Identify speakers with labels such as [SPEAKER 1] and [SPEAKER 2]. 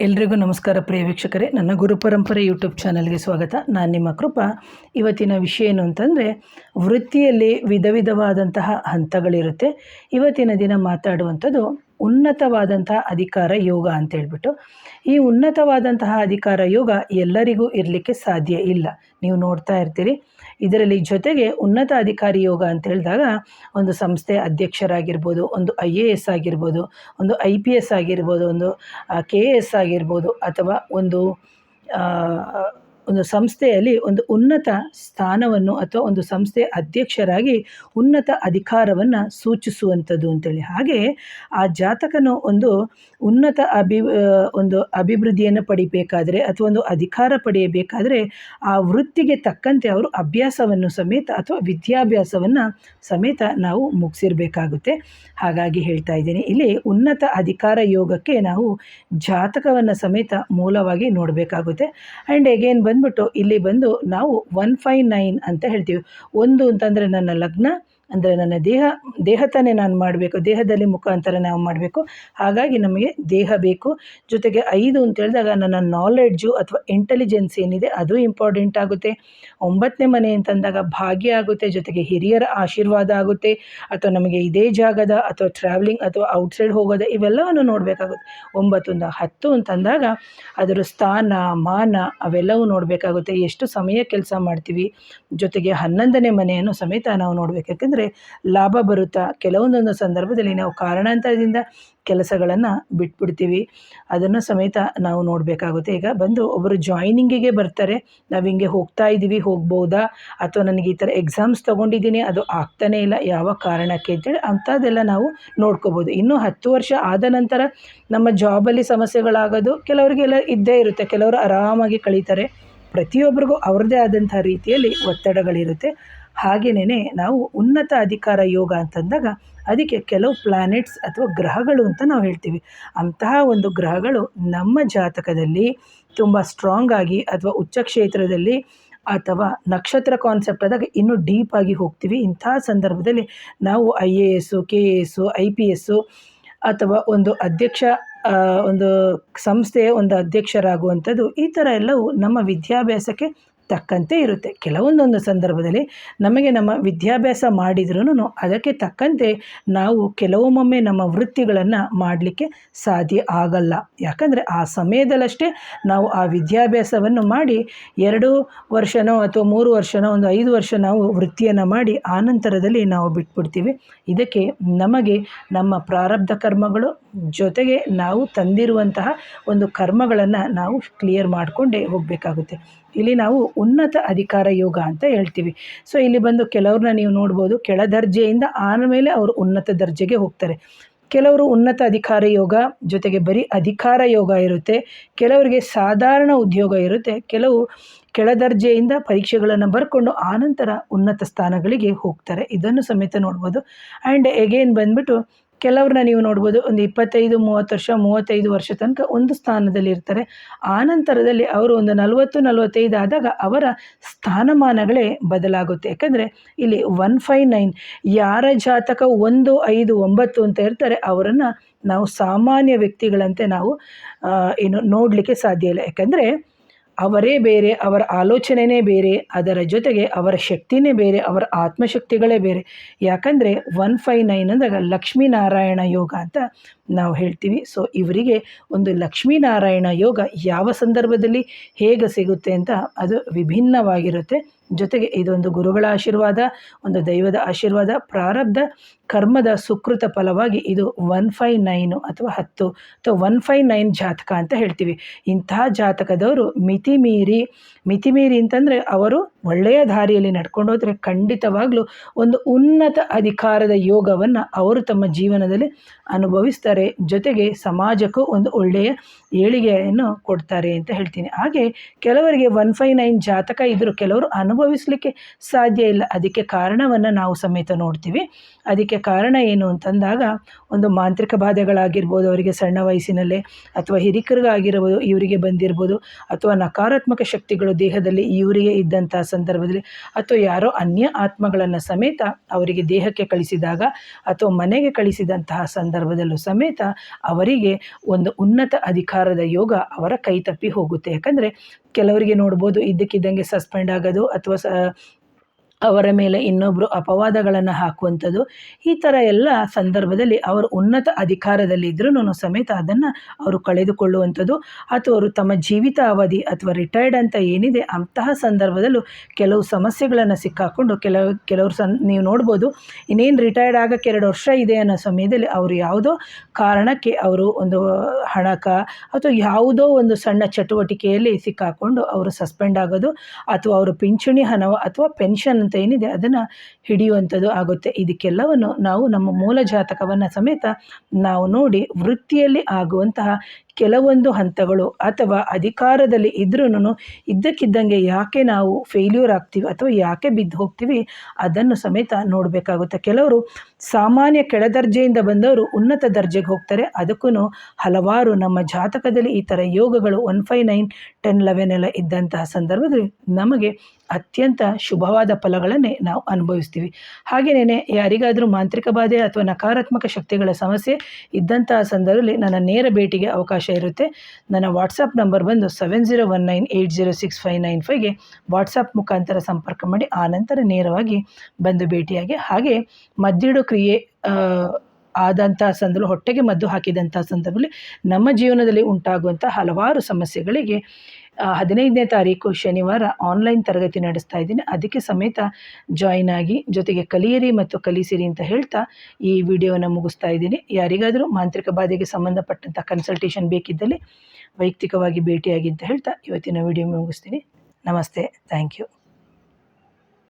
[SPEAKER 1] ಎಲ್ರಿಗೂ ನಮಸ್ಕಾರ ಪ್ರಿಯ ವೀಕ್ಷಕರೇ. ನನ್ನ ಗುರುಪರಂಪರೆ ಯೂಟ್ಯೂಬ್ ಚಾನಲ್ಗೆ ಸ್ವಾಗತ. ನಾನು ನಿಮ್ಮ ಕೃಪಾ. ಇವತ್ತಿನ ವಿಷಯ ಏನು ಅಂತಂದರೆ, ವೃತ್ತಿಯಲ್ಲಿ ವಿಧ ವಿಧವಾದಂತಹ ಹಂತಗಳಿರುತ್ತೆ. ಇವತ್ತಿನ ದಿನ ಮಾತಾಡುವಂಥದ್ದು ಉನ್ನತವಾದಂತಹ ಅಧಿಕಾರ ಯೋಗ ಅಂತ ಹೇಳ್ಬಿಟ್ಟು, ಈ ಉನ್ನತವಾದಂತಹ ಅಧಿಕಾರ ಯೋಗ ಎಲ್ಲರಿಗೂ ಇರಲಿಕ್ಕೆ ಸಾಧ್ಯ ಇಲ್ಲ. ನೀವು ನೋಡ್ತಾ ಇರ್ತೀರಿ. ಇದರಲ್ಲಿ ಜೊತೆಗೆ ಉನ್ನತ ಅಧಿಕಾರಿ ಯೋಗ ಅಂತ ಹೇಳಿದಾಗ, ಒಂದು ಸಂಸ್ಥೆ ಅಧ್ಯಕ್ಷರಾಗಿರ್ಬೋದು, ಒಂದು ಐ ಎ ಎಸ್ ಆಗಿರ್ಬೋದು, ಒಂದು ಐ ಪಿ ಎಸ್ ಆಗಿರ್ಬೋದು, ಒಂದು ಕೆ ಎ ಎಸ್ ಆಗಿರ್ಬೋದು, ಅಥವಾ ಒಂದು ಒಂದು ಸಂಸ್ಥೆಯಲ್ಲಿ ಒಂದು ಉನ್ನತ ಸ್ಥಾನವನ್ನು ಅಥವಾ ಒಂದು ಸಂಸ್ಥೆಯ ಅಧ್ಯಕ್ಷರಾಗಿ ಉನ್ನತ ಅಧಿಕಾರವನ್ನು ಸೂಚಿಸುವಂಥದ್ದು ಅಂತೇಳಿ. ಹಾಗೆ ಆ ಜಾತಕನು ಒಂದು ಉನ್ನತ ಅಭಿ ಒಂದು ಅಭಿವೃದ್ಧಿಯನ್ನು ಪಡಿಬೇಕಾದರೆ ಅಥವಾ ಒಂದು ಅಧಿಕಾರ ಪಡೆಯಬೇಕಾದರೆ ಆ ವೃತ್ತಿಗೆ ತಕ್ಕಂತೆ ಅವರು ಅಭ್ಯಾಸವನ್ನು ಸಮೇತ ಅಥವಾ ವಿದ್ಯಾಭ್ಯಾಸವನ್ನು ಸಮೇತ ನಾವು ಮುಗಿಸಿರ್ಬೇಕಾಗುತ್ತೆ. ಹಾಗಾಗಿ ಹೇಳ್ತಾ ಇದ್ದೀನಿ, ಇಲ್ಲಿ ಉನ್ನತ ಅಧಿಕಾರ ಯೋಗಕ್ಕೆ ನಾವು ಜಾತಕವನ್ನು ಸಮೇತ ಮೂಲವಾಗಿ ನೋಡಬೇಕಾಗುತ್ತೆ. ಆ್ಯಂಡ್ ಎಗೇನ್ ಬಂದ್ಬಿಟ್ಟು ಇಲ್ಲಿ ಬಂದು ನಾವು ಒನ್ ಫೈ ನೈನ್ ಅಂತ ಹೇಳ್ತೀವಿ. ಒಂದು ಅಂತಂದರೆ ನನ್ನ ಲಗ್ನ ಅಂದರೆ ನನ್ನ ದೇಹ ದೇಹ ತಾನೇ ನಾನು ಮಾಡಬೇಕು, ದೇಹದಲ್ಲಿ ಮುಖಾಂತರ ನಾವು ಮಾಡಬೇಕು. ಹಾಗಾಗಿ ನಮಗೆ ದೇಹ ಬೇಕು. ಜೊತೆಗೆ ಐದು ಅಂತ ಹೇಳಿದಾಗ ನನ್ನ ನಾಲೆಡ್ಜು ಅಥವಾ ಇಂಟೆಲಿಜೆನ್ಸ್ ಏನಿದೆ ಅದು ಇಂಪಾರ್ಟೆಂಟ್ ಆಗುತ್ತೆ. ಒಂಬತ್ತನೇ ಮನೆ ಅಂತಂದಾಗ ಭಾಗ್ಯ ಆಗುತ್ತೆ, ಜೊತೆಗೆ ಹಿರಿಯರ ಆಶೀರ್ವಾದ ಆಗುತ್ತೆ. ಅಥವಾ ನಮಗೆ ಇದೇ ಜಾಗದ ಅಥವಾ ಟ್ರಾವೆಲಿಂಗ್ ಅಥವಾ ಔಟ್ಸೈಡ್ ಹೋಗೋದ ಇವೆಲ್ಲವನ್ನು ನೋಡಬೇಕಾಗುತ್ತೆ. ಒಂಬತ್ತೊಂದ ಹತ್ತು ಅಂತಂದಾಗ ಅದರ ಸ್ಥಾನ, ಮಾನ ಅವೆಲ್ಲವೂ ನೋಡಬೇಕಾಗುತ್ತೆ. ಎಷ್ಟು ಸಮಯ ಕೆಲಸ ಮಾಡ್ತೀವಿ, ಜೊತೆಗೆ ಹನ್ನೊಂದನೇ ಮನೆಯನ್ನು ಸಮೇತ ನಾವು ನೋಡಬೇಕು. ಲಾಭ ಬರುತ್ತಾ? ಕೆಲವೊಂದೊಂದು ಸಂದರ್ಭದಲ್ಲಿ ನಾವು ಕಾರಣಾಂತರದಿಂದ ಕೆಲಸಗಳನ್ನು ಬಿಟ್ಬಿಡ್ತೀವಿ. ಅದನ್ನು ಸಮೇತ ನಾವು ನೋಡಬೇಕಾಗುತ್ತೆ. ಈಗ ಬಂದು ಒಬ್ಬರು ಜಾಯ್ನಿಂಗಿಗೆ ಬರ್ತಾರೆ. ನಾವು ಹಿಂಗೆ ಹೋಗ್ತಾ ಇದ್ದೀವಿ ಹೋಗ್ಬೋದಾ? ಅಥವಾ ನನಗೆ ಈ ಥರ ಎಕ್ಸಾಮ್ಸ್ ತೊಗೊಂಡಿದ್ದೀನಿ, ಅದು ಆಗ್ತಾನೇ ಇಲ್ಲ, ಯಾವ ಕಾರಣಕ್ಕೆ ಅಂತೇಳಿ ಅಂಥದ್ದೆಲ್ಲ ನಾವು ನೋಡ್ಕೋಬೋದು. ಇನ್ನು ಹತ್ತು ವರ್ಷ ಆದ ನಂತರ ನಮ್ಮ ಜಾಬಲ್ಲಿ ಸಮಸ್ಯೆಗಳಾಗೋದು ಕೆಲವರಿಗೆಲ್ಲ ಇದ್ದೇ ಇರುತ್ತೆ. ಕೆಲವರು ಆರಾಮಾಗಿ ಕಳೀತಾರೆ. ಪ್ರತಿಯೊಬ್ಬರಿಗೂ ಅವ್ರದ್ದೇ ಆದಂಥ ರೀತಿಯಲ್ಲಿ ಒತ್ತಡಗಳಿರುತ್ತೆ. ಹಾಗೆಯೇ ನಾವು ಉನ್ನತ ಅಧಿಕಾರ ಯೋಗ ಅಂತಂದಾಗ ಅದಕ್ಕೆ ಕೆಲವು ಪ್ಲ್ಯಾನೆಟ್ಸ್ ಅಥವಾ ಗ್ರಹಗಳು ಅಂತ ನಾವು ಹೇಳ್ತೀವಿ. ಅಂತಹ ಒಂದು ಗ್ರಹಗಳು ನಮ್ಮ ಜಾತಕದಲ್ಲಿ ತುಂಬ ಸ್ಟ್ರಾಂಗ್ ಆಗಿ ಅಥವಾ ಉಚ್ಚ ಕ್ಷೇತ್ರದಲ್ಲಿ ಅಥವಾ ನಕ್ಷತ್ರ ಕಾನ್ಸೆಪ್ಟ್ ಆದಾಗ ಇನ್ನೂ ಡೀಪಾಗಿ ಹೋಗ್ತೀವಿ. ಇಂತಹ ಸಂದರ್ಭದಲ್ಲಿ ನಾವು I A S K A S I P S ಅಥವಾ ಒಂದು ಅಧ್ಯಕ್ಷ ಒಂದು ಸಂಸ್ಥೆಯ ಒಂದು ಅಧ್ಯಕ್ಷರಾಗುವಂಥದ್ದು ಈ ಥರ ಎಲ್ಲವೂ ನಮ್ಮ ವಿದ್ಯಾಭ್ಯಾಸಕ್ಕೆ ತಕ್ಕಂತೆ ಇರುತ್ತೆ. ಕೆಲವೊಂದೊಂದು ಸಂದರ್ಭದಲ್ಲಿ ನಮಗೆ ನಮ್ಮ ವಿದ್ಯಾಭ್ಯಾಸ ಮಾಡಿದ್ರೂ ಅದಕ್ಕೆ ತಕ್ಕಂತೆ ನಾವು ಕೆಲವೊಮ್ಮೊಮ್ಮೆ ನಮ್ಮ ವೃತ್ತಿಗಳನ್ನು ಮಾಡಲಿಕ್ಕೆ ಸಾಧ್ಯ ಆಗಲ್ಲ. ಯಾಕಂದರೆ ಆ ಸಮಯದಲ್ಲಷ್ಟೇ ನಾವು ಆ ವಿದ್ಯಾಭ್ಯಾಸವನ್ನು ಮಾಡಿ ಎರಡು ವರ್ಷನೋ ಅಥವಾ ಮೂರು ವರ್ಷನೋ ಒಂದು ಐದು ವರ್ಷ ನಾವು ವೃತ್ತಿಯನ್ನು ಮಾಡಿ ಆನಂತರದಲ್ಲಿ ನಾವು ಬಿಟ್ಬಿಡ್ತೀವಿ. ಇದಕ್ಕೆ ನಮಗೆ ನಮ್ಮ ಪ್ರಾರಬ್ಧ ಕರ್ಮಗಳು ಜೊತೆಗೆ ನಾವು ತಂದಿರುವಂತಹ ಒಂದು ಕರ್ಮಗಳನ್ನು ನಾವು ಕ್ಲಿಯರ್ ಮಾಡಿಕೊಂಡೇ ಹೋಗಬೇಕಾಗುತ್ತೆ. ಇಲ್ಲಿ ನಾವು ಉನ್ನತ ಅಧಿಕಾರ ಯೋಗ ಅಂತ ಹೇಳ್ತೀವಿ. ಸೊ ಇಲ್ಲಿ ಬಂದು ಕೆಲವ್ರನ್ನ ನೀವು ನೋಡ್ಬೋದು, ಕೆಳ ದರ್ಜೆಯಿಂದ ಆಮೇಲೆ ಅವರು ಉನ್ನತ ದರ್ಜೆಗೆ ಹೋಗ್ತಾರೆ. ಕೆಲವರು ಉನ್ನತ ಅಧಿಕಾರ ಯೋಗ ಜೊತೆಗೆ ಬರೀ ಅಧಿಕಾರ ಯೋಗ ಇರುತ್ತೆ, ಕೆಲವರಿಗೆ ಸಾಧಾರಣ ಉದ್ಯೋಗ ಇರುತ್ತೆ, ಕೆಲವು ಕೆಳ ದರ್ಜೆಯಿಂದ ಪರೀಕ್ಷೆಗಳನ್ನು ಬರ್ಕೊಂಡು ಆನಂತರ ಉನ್ನತ ಸ್ಥಾನಗಳಿಗೆ ಹೋಗ್ತಾರೆ. ಇದನ್ನು ಸಮೇತ ನೋಡ್ಬೋದು. ಆ್ಯಂಡ್ ಎಗೇನ್ ಬಂದ್ಬಿಟ್ಟು ಕೆಲವ್ರನ್ನ ನೀವು ನೋಡ್ಬೋದು ಒಂದು ಇಪ್ಪತ್ತೈದು, ಮೂವತ್ತು ವರ್ಷ, ಮೂವತ್ತೈದು ವರ್ಷ ತನಕ ಒಂದು ಸ್ಥಾನದಲ್ಲಿ ಇರ್ತಾರೆ. ನಂತರದಲ್ಲಿ ಅವರು ಒಂದು ನಲವತ್ತು, ನಲವತ್ತೈದು ಆದಾಗ ಅವರ ಸ್ಥಾನಮಾನಗಳೇ ಬದಲಾಗುತ್ತೆ. ಯಾಕಂದರೆ ಇಲ್ಲಿ ಒನ್ ಫೈವ್ ನೈನ್ ಯಾರ ಜಾತಕ ಒಂದು, ಐದು, ಒಂಬತ್ತು ಅಂತ ಇರ್ತಾರೆ, ಅವರನ್ನು ನಾವು ಸಾಮಾನ್ಯ ವ್ಯಕ್ತಿಗಳಂತೆ ನಾವು ಏನು ನೋಡಲಿಕ್ಕೆ ಸಾಧ್ಯ ಇಲ್ಲ. ಯಾಕಂದರೆ ಅವರೇ ಬೇರೆ, ಅವರ ಆಲೋಚನೆಯೇ ಬೇರೆ, ಅದರ ಜೊತೆಗೆ ಅವರ ಶಕ್ತಿನೇ ಬೇರೆ, ಅವರ ಆತ್ಮಶಕ್ತಿಗಳೇ ಬೇರೆ. ಯಾಕಂದರೆ ಒನ್ ಫೈ ನೈನ್ ಅಂದಾಗ ಲಕ್ಷ್ಮೀನಾರಾಯಣ ಯೋಗ ಅಂತ ನಾವು ಹೇಳ್ತೀವಿ. ಸೊ ಇವರಿಗೆ ಒಂದು ಲಕ್ಷ್ಮೀನಾರಾಯಣ ಯೋಗ ಯಾವ ಸಂದರ್ಭದಲ್ಲಿ ಹೇಗೆ ಸಿಗುತ್ತೆ ಅಂತ ಅದು ವಿಭಿನ್ನವಾಗಿರುತ್ತೆ. ಜೊತೆಗೆ ಇದೊಂದು ಗುರುಗಳ ಆಶೀರ್ವಾದ, ಒಂದು ದೈವದ ಆಶೀರ್ವಾದ, ಪ್ರಾರಬ್ಧ ಕರ್ಮದ ಸುಕೃತ ಫಲವಾಗಿ ಇದು ಒನ್ ಫೈ ನೈನು ಅಥವಾ ಹತ್ತು ಅಥವಾ ಒನ್ ಫೈ ನೈನ್ ಜಾತಕ ಅಂತ ಹೇಳ್ತೀವಿ. ಇಂತಹ ಜಾತಕದವರು ಮಿತಿ ಮೀರಿ ಮಿತಿ ಮೀರಿ ಅಂತಂದರೆ ಅವರು ಒಳ್ಳೆಯ ದಾರಿಯಲ್ಲಿ ನಡ್ಕೊಂಡು ಹೋದರೆ ಖಂಡಿತವಾಗಲೂ ಒಂದು ಉನ್ನತ ಅಧಿಕಾರದ ಯೋಗವನ್ನು ಅವರು ತಮ್ಮ ಜೀವನದಲ್ಲಿ ಅನುಭವಿಸ್ತಾರೆ. ಜೊತೆಗೆ ಸಮಾಜಕ್ಕೂ ಒಂದು ಒಳ್ಳೆಯ ಏಳಿಗೆಯನ್ನು ಕೊಡ್ತಾರೆ ಅಂತ ಹೇಳ್ತೀನಿ. ಹಾಗೆ ಕೆಲವರಿಗೆ ಒನ್ ಫೈ ನೈನ್ ಜಾತಕ ಇದ್ದರೂ ಕೆಲವರು ಅನುಭವಿಸಲಿಕ್ಕೆ ಸಾಧ್ಯ ಇಲ್ಲ. ಅದಕ್ಕೆ ಕಾರಣವನ್ನು ನಾವು ಸಮೇತ ನೋಡ್ತೀವಿ. ಅದಕ್ಕೆ ಕಾರಣ ಏನು ಅಂತಂದಾಗ ಒಂದು ಮಾಂತ್ರಿಕ ಬಾಧೆಗಳಾಗಿರ್ಬೋದು, ಅವರಿಗೆ ಸಣ್ಣ ವಯಸ್ಸಿನಲ್ಲೇ ಅಥವಾ ಹಿರಿಕರಿಗಾಗಿರ್ಬೋದು, ಇವರಿಗೆ ಬಂದಿರ್ಬೋದು ಅಥವಾ ನಕಾರಾತ್ಮಕ ಶಕ್ತಿಗಳು ದೇಹದಲ್ಲಿ ಇವರಿಗೆ ಇದ್ದಂಥ ಸಂದರ್ಭದಲ್ಲಿ ಅಥವಾ ಯಾರೋ ಅನ್ಯ ಆತ್ಮಗಳನ್ನು ಸಮೇತ ಅವರಿಗೆ ದೇಹಕ್ಕೆ ಕಳಿಸಿದಾಗ ಅಥವಾ ಮನೆಗೆ ಕಳಿಸಿದಂತಹ ಸಂದರ್ಭದಲ್ಲೂ ಸಮೇತ ಅವರಿಗೆ ಒಂದು ಉನ್ನತ ಅಧಿಕಾರದ ಯೋಗ ಅವರ ಕೈ ತಪ್ಪಿ ಹೋಗುತ್ತೆ. ಯಾಕಂದರೆ ಕೆಲವರಿಗೆ ನೋಡ್ಬೋದು ಇದ್ದಕ್ಕಿದ್ದಂಗೆ ಸಸ್ಪೆಂಡ್ ಆಗೋದು ಅಥವಾ ಅವರ ಮೇಲೆ ಇನ್ನೊಬ್ಬರು ಅಪವಾದಗಳನ್ನು ಹಾಕುವಂಥದ್ದು, ಈ ಥರ ಎಲ್ಲ ಸಂದರ್ಭದಲ್ಲಿ ಅವರು ಉನ್ನತ ಅಧಿಕಾರದಲ್ಲಿ ಇದ್ರೂ ಸಮೇತ ಅದನ್ನು ಅವರು ಕಳೆದುಕೊಳ್ಳುವಂಥದ್ದು. ಅಥವಾ ಅವರು ತಮ್ಮ ಜೀವಿತ ಅವಧಿ ಅಥವಾ ರಿಟೈರ್ಡ್ ಅಂತ ಏನಿದೆ, ಅಂತಹ ಸಂದರ್ಭದಲ್ಲೂ ಕೆಲವು ಸಮಸ್ಯೆಗಳನ್ನು ಸಿಕ್ಕಾಕೊಂಡು ಕೆಲವು ಕೆಲವರು ಸನ್ ನೀವು ನೋಡ್ಬೋದು, ಇನ್ನೇನು ರಿಟೈರ್ಡ್ ಆಗಕ್ಕೆ ಎರಡು ವರ್ಷ ಇದೆ ಅನ್ನೋ ಸಮಯದಲ್ಲಿ ಅವರು ಯಾವುದೋ ಕಾರಣಕ್ಕೆ ಅವರು ಒಂದು ಹಣಕ ಅಥವಾ ಯಾವುದೋ ಒಂದು ಸಣ್ಣ ಚಟುವಟಿಕೆಯಲ್ಲಿ ಸಿಕ್ಕಾಕೊಂಡು ಅವರು ಸಸ್ಪೆಂಡ್ ಆಗೋದು, ಅಥವಾ ಅವರು ಪಿಂಚಣಿ ಹಣ ಅಥವಾ ಪೆನ್ಷನ್ ಅಂತ ಏನಿದೆ ಅದನ್ನು ಹಿಡಿಯುವಂಥದ್ದು ಆಗುತ್ತೆ. ಇದಕ್ಕೆಲ್ಲವನ್ನು ನಾವು ನಮ್ಮ ಮೂಲ ಜಾತಕವನ್ನು ಸಮೇತ ನಾವು ನೋಡಿ ವೃತ್ತಿಯಲ್ಲಿ ಆಗುವಂತಹ ಕೆಲವೊಂದು ಹಂತಗಳು ಅಥವಾ ಅಧಿಕಾರದಲ್ಲಿ ಇದ್ರೂ ಇದ್ದಕ್ಕಿದ್ದಂಗೆ ಯಾಕೆ ನಾವು ಫೇಲ್ಯೂರ್ ಆಗ್ತೀವಿ ಅಥವಾ ಯಾಕೆ ಬಿದ್ದು ಹೋಗ್ತೀವಿ ಅದನ್ನು ಸಮೇತ ನೋಡಬೇಕಾಗುತ್ತೆ. ಕೆಲವರು ಸಾಮಾನ್ಯ ಕೆಳದರ್ಜೆಯಿಂದ ಬಂದವರು ಉನ್ನತ ದರ್ಜೆಗೆ ಹೋಗ್ತಾರೆ. ಅದಕ್ಕೂ ಹಲವಾರು ನಮ್ಮ ಜಾತಕದಲ್ಲಿ ಈ ಥರ ಯೋಗಗಳು one five nine ten eleven ಎಲ್ಲ ಇದ್ದಂತಹ ಸಂದರ್ಭದಲ್ಲಿ ನಮಗೆ ಅತ್ಯಂತ ಶುಭವಾದ ಫಲಗಳನ್ನೇ ನಾವು ಅನುಭವಿಸ್ತೀವಿ. ಹಾಗೆಯೇ ಯಾರಿಗಾದರೂ ಮಾಂತ್ರಿಕ ಬಾಧೆ ಅಥವಾ ನಕಾರಾತ್ಮಕ ಶಕ್ತಿಗಳ ಸಮಸ್ಯೆ ಇದ್ದಂತಹ ಸಂದರ್ಭದಲ್ಲಿ ನನ್ನ ನೇರ ಭೇಟಿಗೆ ಅವಕಾಶ ಇರುತ್ತೆ. ನನ್ನ ವಾಟ್ಸಪ್ ನಂಬರ್ ಬಂದು seven zero one nine eight zero six five nine ಫೈವ್ಗೆ WhatsApp ಮುಖಾಂತರ ಸಂಪರ್ಕ ಮಾಡಿ ಆನಂತರ ನೇರವಾಗಿ ಬಂದು ಭೇಟಿಯಾಗಿ. ಹಾಗೆ ಮದ್ದಿಡು ಕ್ರಿಯೆ ಆದಂಥ ಸಂದರ್ಭ, ಹೊಟ್ಟೆಗೆ ಮದ್ದು ಹಾಕಿದಂಥ ಸಂದರ್ಭದಲ್ಲಿ ನಮ್ಮ ಜೀವನದಲ್ಲಿ ಉಂಟಾಗುವಂಥ ಹಲವಾರು ಸಮಸ್ಯೆಗಳಿಗೆ ಹದಿನೈದನೇ ತಾರೀಕು ಶನಿವಾರ ಆನ್ಲೈನ್ ತರಗತಿ ನಡೆಸ್ತಾ ಇದ್ದೀನಿ. ಅದಕ್ಕೆ ಸಮೇತ ಜಾಯಿನ್ ಆಗಿ ಜೊತೆಗೆ ಕಲಿಯಿರಿ ಮತ್ತು ಕಲಿಸಿರಿ ಅಂತ ಹೇಳ್ತಾ ಈ ವಿಡಿಯೋನ ಮುಗಿಸ್ತಾ ಇದ್ದೀನಿ. ಯಾರಿಗಾದರೂ ಮಾಂತ್ರಿಕ ಬಾಧೆಗೆ ಸಂಬಂಧಪಟ್ಟಂಥ ಕನ್ಸಲ್ಟೇಷನ್ ಬೇಕಿದ್ದಲ್ಲಿ ವೈಯಕ್ತಿಕವಾಗಿ ಭೇಟಿಯಾಗಿ ಅಂತ ಹೇಳ್ತಾ ಇವತ್ತಿನ ವಿಡಿಯೋ ಮುಗಿಸ್ತೀನಿ. ನಮಸ್ತೆ. Thank you